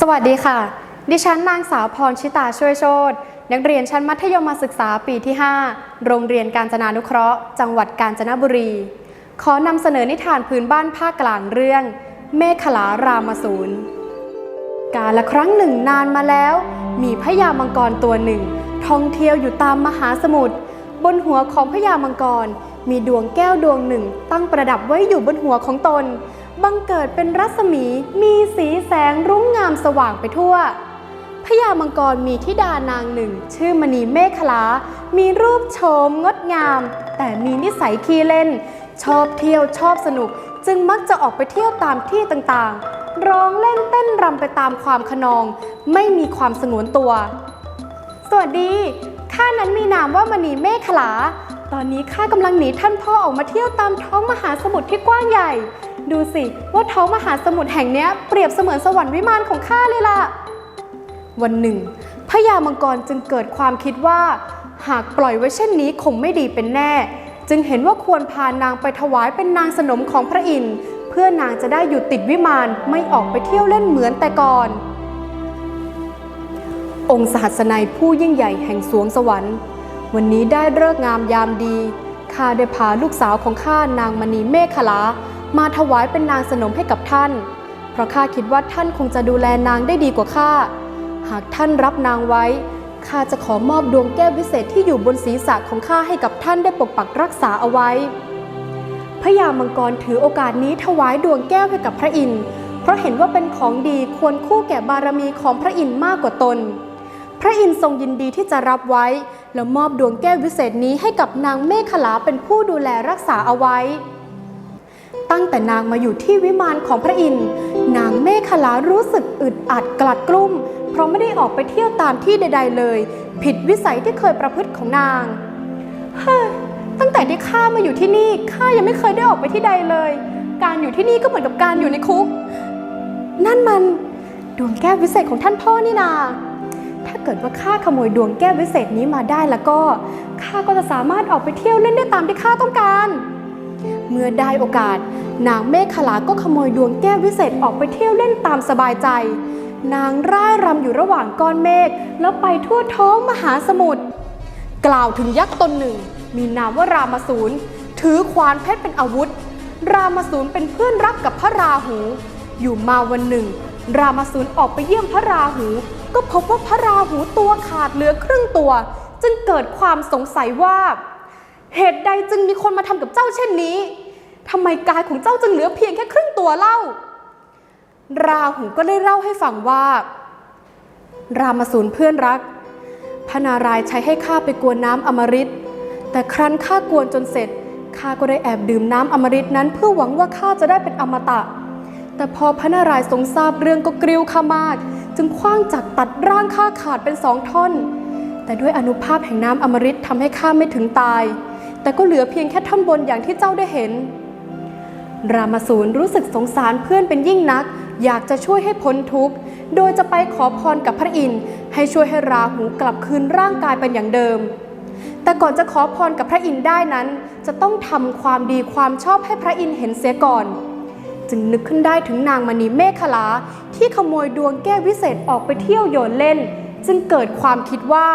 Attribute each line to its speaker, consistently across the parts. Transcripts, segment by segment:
Speaker 1: สวัสดีค่ะ ดิฉันนางสาวพรชิตาช่วยโชตนักเรียนชั้นมัธยมศึกษาปีที่ 5 โรงเรียนการจนานุเคราะห์ จังหวัดกาญจนบุรี ขอนำเสนอนิทานพื้นบ้านภาคกลางเรื่อง เมฆขลารามสูรกาละครั้งหนึ่งนานมาแล้ว มีพญามังกรตัวหนึ่ง ท่องเที่ยวอยู่ตามมหาสมุทรบนหัวของพญามังกร มีดวงแก้วดวงหนึ่ง ตั้งประดับไว้อยู่บนหัวของตน บังเกิดเป็นรัศมีมีสีแสงรุ้งงามสว่างไปทั่วพญามังกรมีธิดานางหนึ่ง ชื่อมณีเมฆลา มีรูปโฉมงดงาม แต่มีนิสัยขี้เล่น ชอบเที่ยวชอบสนุก จึงมักจะออกไปเที่ยวตามที่ต่างๆ ร้องเล่นเต้นรำไปตามความขนอง ไม่มีความสงวนตัว สวัสดี ข้านั้นมีนามว่ามณีเมฆลา ตอนนี้ข้ากำลังหนีท่านพ่อออกมาเที่ยวตามท้องมหาสมุทรที่กว้างใหญ่ ดูสิว่าท้องมหาสมุทรแห่งนี้เปรียบเสมือนสวรรค์วิมานของข้าเลยล่ะ วันหนึ่งพญามังกรจึงเกิดความคิดว่า หากปล่อยไว้เช่นนี้คงไม่ดีเป็นแน่ จึงเห็นว่าควรพานางไปถวายเป็นนางสนมของพระอินทร์เพื่อนางจะได้อยู่ติดวิมานไม่ออกไปเที่ยวเล่นเหมือนแต่ก่อน องค์สหัสนัยผู้ยิ่งใหญ่แห่งสวงสวรรค์ วันนี้ได้เลิกงามยามดีข้าได้พาลูกสาวของข้านางมณีเมฆลา มาถวายเป็นนางสนมให้กับท่าน เพราะข้าคิดว่าท่านคงจะดูแลนางได้ดีกว่าข้า หากท่านรับนางไว้ ข้าจะขอมอบดวงแก้ววิเศษที่อยู่บนศีรษะของข้าให้กับท่านได้ปกปักรักษาเอาไว้พญามังกรถือโอกาสนี้ถวายดวงแก้วให้กับพระอินทร์ เพราะเห็นว่าเป็นของดีควรคู่แก่บารมีของพระอินทร์มากกว่าตน พระอินทร์ทรงยินดีที่จะรับไว้ แล้วมอบดวงแก้ววิเศษนี้ให้กับนางเมฆขลาเป็นผู้ดูแลรักษาเอาไว้ ตั้งแต่นางมาอยู่ที่วิมานของพระอินทร์นางเมฆลารู้สึกอึดอัดกลัดกลุ้ม เพราะไม่ได้ออกไปเที่ยวตามที่ใด ๆ เลย ผิดวิสัยที่เคยประพฤติของนางเฮ้ยตั้งแต่ที่ข้ามาอยู่ที่นี่ข้ายังไม่เคยได้ออกไปที่ใดเลย การอยู่ที่นี่ก็เหมือนกับการอยู่ในคุก นั่นมันดวงแก้ววิเศษของท่านพ่อนี่นา ถ้าเกิดว่าข้าขโมยดวงแก้ววิเศษนี้มาได้แล้วก็ข้าก็จะสามารถออกไปเที่ยวเล่นได้ตามที่ข้าต้องการ เมื่อได้โอกาส นางเมฆขลาก็ขโมยดวงแก้ววิเศษออกไปเที่ยวเล่นตามสบายใจ นางร่ายรำอยู่ระหว่างก้อนเมฆแล้วไปทั่วท้องมหาสมุทรกล่าวถึงยักษ์ตนหนึ่ง มีนามว่ารามาสูรถือขวานเพชรเป็นอาวุธ รามาสูรเป็นเพื่อนรักกับพระราหู อยู่มาวันหนึ่ง รามาสูรออกไปเยี่ยมพระราหู ก็พบว่าพระราหูตัวขาดเหลือครึ่งตัว จึงเกิดความสงสัยว่า เหตุใดจึงมีคนมาทำกับเจ้าเช่นนี้ทำไมกายของเจ้าจึงเหลือเพียงแค่ครึ่งตัวเล่า ราหูก็ได้เล่าให้ฟังว่า รามาสูรเพื่อนรัก พระนารายใช้ให้ข้าไปกวนน้ำอมฤต แต่ครั้นข้ากวนจนเสร็จข้าก็ได้แอบดื่มน้ำอมฤตนั้นเพื่อหวังว่าข้าจะได้เป็นอมตะ แต่พอพระนารายทรงทราบเรื่องก็กริ้วข้ามาก จึงคว้างจักรตัดร่างข้าขาดเป็นสองท่อน แต่ด้วยอนุภาพแห่งน้ำอมฤตทำให้ข้าไม่ถึงตาย แต่ก็เหลือเพียงแค่ท่อนบนอย่างที่เจ้าได้เห็น รามสูรรู้สึกสงสารเพื่อนเป็นยิ่งนัก อยากจะช่วยให้พ้นทุกข์ โดยจะไปขอพรกับพระอินทร์ให้ช่วยให้ราหูกลับคืนร่างกายเป็นอย่างเดิม แต่ก่อนจะขอพรกับพระอินทร์ได้นั้น จะต้องทำความดีความชอบให้พระอินทร์เห็นเสียก่อน จึงนึกขึ้นได้ถึงนางมณีเมฆลาที่ขโมยดวงแก้ววิเศษออกไปเที่ยวโยนเล่น จึงเกิดความคิดว่า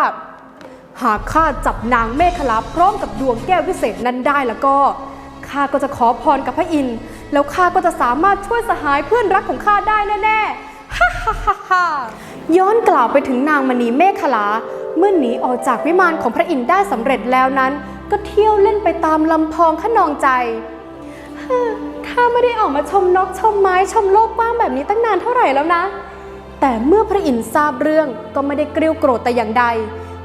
Speaker 1: หากข้าจับนางเมฆลาพร้อมกับดวงแก้ววิเศษนั้นได้แล้วก็ข้าก็จะขอพรกับพระอินทร์แล้วข้าก็จะสามารถช่วยสหายเพื่อนรักของข้าได้แน่ๆฮ่าฮ่าฮ่าฮ่าย้อนกล่าวไปถึงนางมณีเมฆลาเมื่อหนีออกจากวิมานของพระอินทร์ได้สำเร็จแล้วนั้น ก็เที่ยวเล่นไปตามลำพองขนองใจข้าไม่ได้ออกมาชมนกชมไม้ชมโลกกว้างแบบนี้ตั้งนานเท่าไหร่แล้วนะ แต่เมื่อพระอินทร์ทราบเรื่องก็ไม่ได้เกริ้วโกรธแต่อย่างใด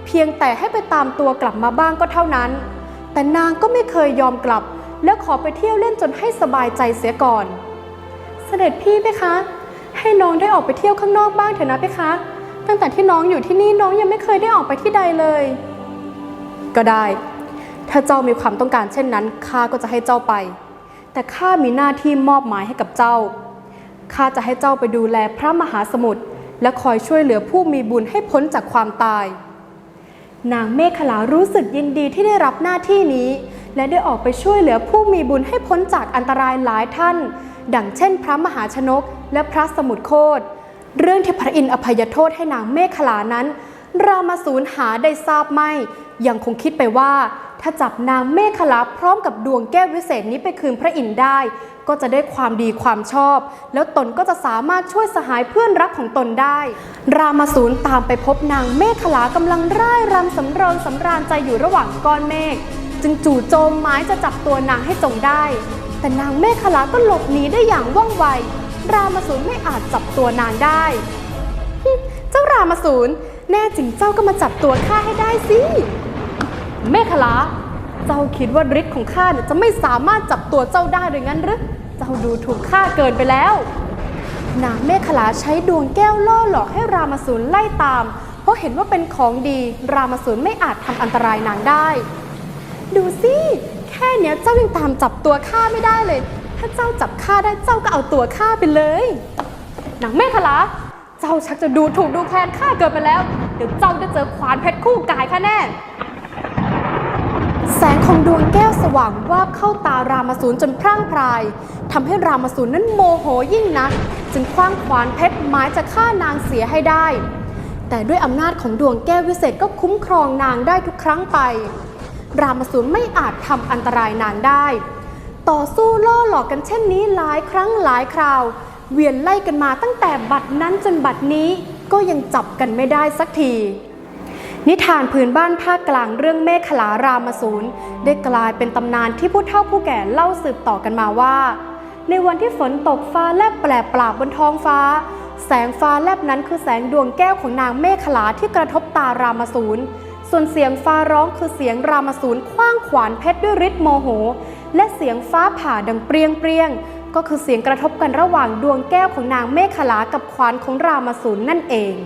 Speaker 1: เพียงแต่ให้ไปตามตัวกลับมาบ้างก็เท่านั้น แต่นางก็ไม่เคยยอมกลับ แล้วขอไปเที่ยวเล่นจนให้สบายใจเสียก่อน เสด็จพี่ไหมคะ ให้น้องได้ออกไปเที่ยวข้างนอกบ้างเถอะนะเพคะ ตั้งแต่ที่น้องอยู่ที่นี่น้องยังไม่เคยได้ออกไปที่ใดเลย ก็ได้ ถ้าเจ้ามีความต้องการเช่นนั้นข้าก็จะให้เจ้าไป แต่ข้ามีหน้าที่มอบหมายให้กับเจ้าข้าจะให้เจ้าไปดูแลพระมหาสมุทรและคอยช่วยเหลือผู้มีบุญให้พ้นจากความตาย นางเมฆลารู้สึกยินดีที่ได้รับหน้าที่นี้ และได้ออกไปช่วยเหลือผู้มีบุญให้พ้นจากอันตรายหลายท่าน ดังเช่น พระมหาชนก และพระสมุทรโคตเรื่องที่พระอินทร์อภัยโทษให้นางเมขลานั้น รามาสูญหาได้ทราบไม่ ยังคงคิดไปว่า ถ้าจับนางเมขลาพร้อมกับดวงแก้ววิเศษนี้ไปคืนพระอินทร์ได้ ก็จะได้ความดีความชอบ แล้วตนก็จะสามารถช่วยสหายเพื่อนรักของตนได้ รามาสูญตามไปพบนางเมขลากำลังร่ายรำสำเริงสำราญใจอยู่ระหว่างก้อนเมฆจึงจู่โจมไม้จะจับตัวนางให้จงได้ แต่นางเมขลาก็หลบหนีได้อย่างว่องไว รามาสูญไม่อาจจับตัวนางได้เจ้ารามาสูญแน่จริงเจ้าก็มาจับตัวข้าให้ได้สิ เมขลา เจ้าคิดว่าฤทธิ์ของข้าเนี่ยจะไม่สามารถจับตัวเจ้าได้หรืองั้นหรือ เจ้าดูถูกข้าเกินไปแล้ว นางเมขลาใช้ดวงแก้วล่อหลอกให้รามาสูญไล่ตาม เพราะเห็นว่าเป็นของดี รามาสูญไม่อาจทำอันตรายนางได้ ดูสิแค่เนี้ยเจ้ายังตามจับตัวข้าไม่ได้เลย ถ้าเจ้าจับข้าได้เจ้าก็เอาตัวข้าไปเลยนางเมขลาเจ้าชักจะดูถูกดูแคลนข้าเกินไปแล้ว เดี๋ยวเจ้าจะเจอขวานเพชรคู่กายข้าแน่ แสงของดวงแก้วสว่างวาบเข้าตารามาสูนจนพร่างพรายทำให้รามาสูนนั้นโมโหยิ่งนัก จึงคว้างขวานเพชรหมายจะฆ่านางเสียให้ได้ แต่ด้วยอำนาจของดวงแก้ววิเศษก็คุ้มครองนางได้ทุกครั้งไป รามาสูนไม่อาจทำอันตรายนางได้ ต่อสู้ล่อหลอกกันเช่นนี้หลายครั้งหลายคราว เวียนไล่กันมาตั้งแต่บัดนั้นจนบัดนี้ก็ยังจับกันไม่ได้สักที นิทานพื้นบ้านภาคกลางเรื่องเมฆขลารามสูรได้กลายเป็นตำนานที่ผู้เฒ่าผู้แก่เล่าสืบต่อกันมาว่า ในวันที่ฝนตกฟ้าแลบแปลปราบบนท้องฟ้า แสงฟ้าแลบนั้นคือแสงดวงแก้วของนางเมฆขลาที่กระทบตารามสูรส่วนเสียงฟ้าร้องคือเสียงรามสูรคว้างขวานเพชรด้วยฤทธิ์โมโห และเสียงฟ้าผ่าดังเปรียงเปรียงก็คือเสียงกระทบกันระหว่างดวงแก้วของนางเมฆขลากับขวานของรามสูรนั่นเอง